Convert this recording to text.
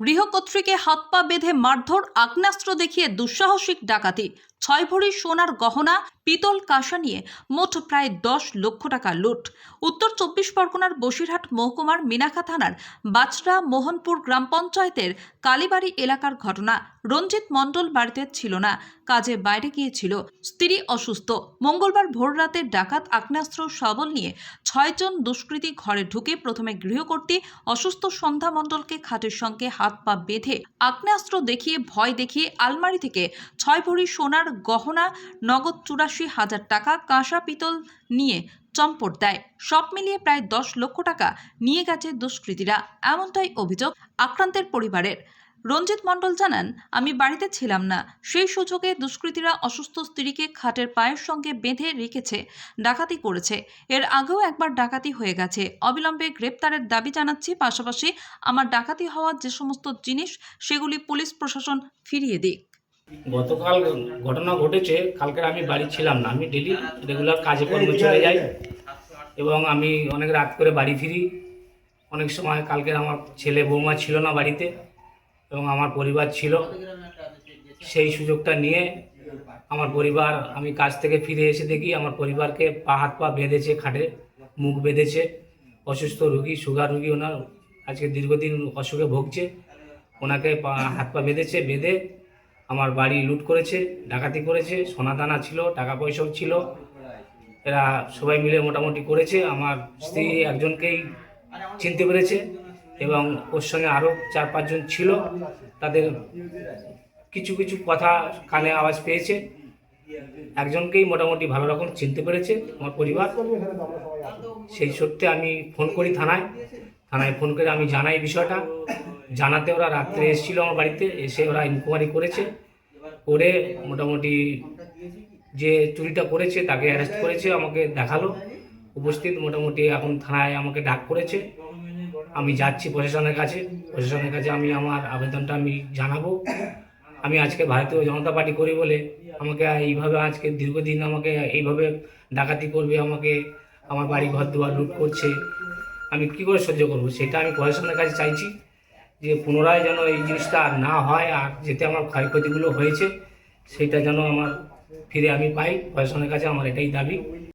গৃহকর্ত্রীকে হাত পা বেঁধে মারধর, আগ্নেয়াস্ত্র দেখিয়ে দুঃসাহসিক ডাকাতি। ছয় ভরি সোনার গহনা, পিতল কাঁসা নিয়ে মোট প্রায় দশ লক্ষ টাকা লুট। উত্তর চব্বিশ পরগনার বসিরহাট মহকুমার মিনাখা থানার বাছরা মোহনপুর গ্রাম পঞ্চায়েতের কালীবাড়ি এলাকার ঘটনা। রঞ্জিত মণ্ডল বাড়িতে ছিল না। কাজে বাইরে গিয়েছিল। স্ত্রী অসুস্থ। মঙ্গলবার ভোররাতে ডাকাত আগ্নেয়াস্ত্র শাবল নিয়ে ছয়জন দুষ্কৃতী ঘরে ঢুকে প্রথমে গৃহকর্তী অসুস্থ সন্ধ্যা মণ্ডলকে খাটের সঙ্গে হাত পা বেঁধে আগ্নেয়াস্ত্র দেখিয়ে ভয় দেখিয়ে আলমারি থেকে ছয় ভরি সোনার গহনা, নগদ চুরাশি হাজার টাকা, কাঁসা পিতল নিয়ে চম্পট দেয়। সব মিলিয়ে প্রায় দশ লক্ষ টাকা নিয়ে গেছে দুষ্কৃতীরা। এমনটাই অভিযোগ আক্রান্তের পরিবারের। রঞ্জিত মণ্ডল জানান, আমি বাড়িতে ছিলাম না। সেই সুযোগে দুষ্কৃতীরা অসুস্থ স্ত্রীকে খাটের পায়ের সঙ্গে বেঁধে রেখেছে, ডাকাতি করেছে। এর আগেও একবার ডাকাতি হয়ে গেছে। অবিলম্বে গ্রেপ্তারের দাবি জানাচ্ছি। পাশাপাশি আমার ডাকাতি হওয়ার যে সমস্ত জিনিস, সেগুলি পুলিশ প্রশাসন ফিরিয়ে দিক। গতকাল ঘটনা ঘটেছে। কালকে আমি বাড়ি ছিলাম না। আমি ডেলি রেগুলার কাজে কর্মে চলে যাই এবং আমি অনেক রাত করে বাড়ি ফিরি। অনেক সময় কালকে আমার ছেলে বৌমা ছিল না বাড়িতে। এবং আমার পরিবার ছিল, সেই সুযোগটা নিয়ে আমার পরিবার, আমি কাজ থেকে ফিরে এসে দেখি আমার পরিবারকে পা হাত পা বেঁধেছে খাটে, মুখ বেঁধেছে। অসুস্থ রুগী, সুগার রুগী ওনার আজকে দীর্ঘদিন অসুখে ভুগছে। ওনাকে পা হাত পা বেঁধেছে, বেঁধে আমার বাড়ি লুট করেছে, ডাকাতি করেছে সোনা দানা ছিল টাকা পয়সাও ছিল। এরা সবাই মিলে মোটামুটি করেছে। আমার স্ত্রী একজনকেই চিনতে পেরেছে। এবং ওর সঙ্গে আরও চার পাঁচজন ছিল। তাদের কিছু কিছু কথা কানে আওয়াজ পেয়েছে। একজনকেই মোটামুটি ভালো রকম চিনতে পেরেছে আমার পরিবার। সেই সূত্রে আমি ফোন করি থানায়। থানায় ফোন করে আমি জানাই বিষয়টা। জানাতে ওরা রাত্রে এসেছিল আমার বাড়িতে, এসে ওরা ইনকোয়ারি করেছে। করে মোটামুটি যে চুরিটা করেছে তাকে অ্যারেস্ট করেছে, আমাকে দেখাল। উপস্থিত মোটামুটি এখন থানায় আমাকে ডাক করেছে। আমি যাচ্ছি প্রশাসনের কাছে। প্রশাসনের কাছে আমি আমার আবেদনটা আমি জানাব। আমি আজকে ভারতীয় জনতা পার্টি করি বলে আমাকে এইভাবে আজকে দীর্ঘদিন আমাকে এইভাবে ডাকাতি করবে, আমাকে আমার বাড়ি ঘর দুয়ার লুট করছে। আমি কি করে সহ্য করব? সেটা আমি প্রশাসনের কাছে চাইছি যে পুনরায় যেন এই জিনিসটা আর না হয় আর যেতে আমার ক্ষয়ক্ষতিগুলো হয়েছে, সেটা যেন আমার ফিরে আমি পাই। প্রশাসনের কাছে আমার এটাই দাবি।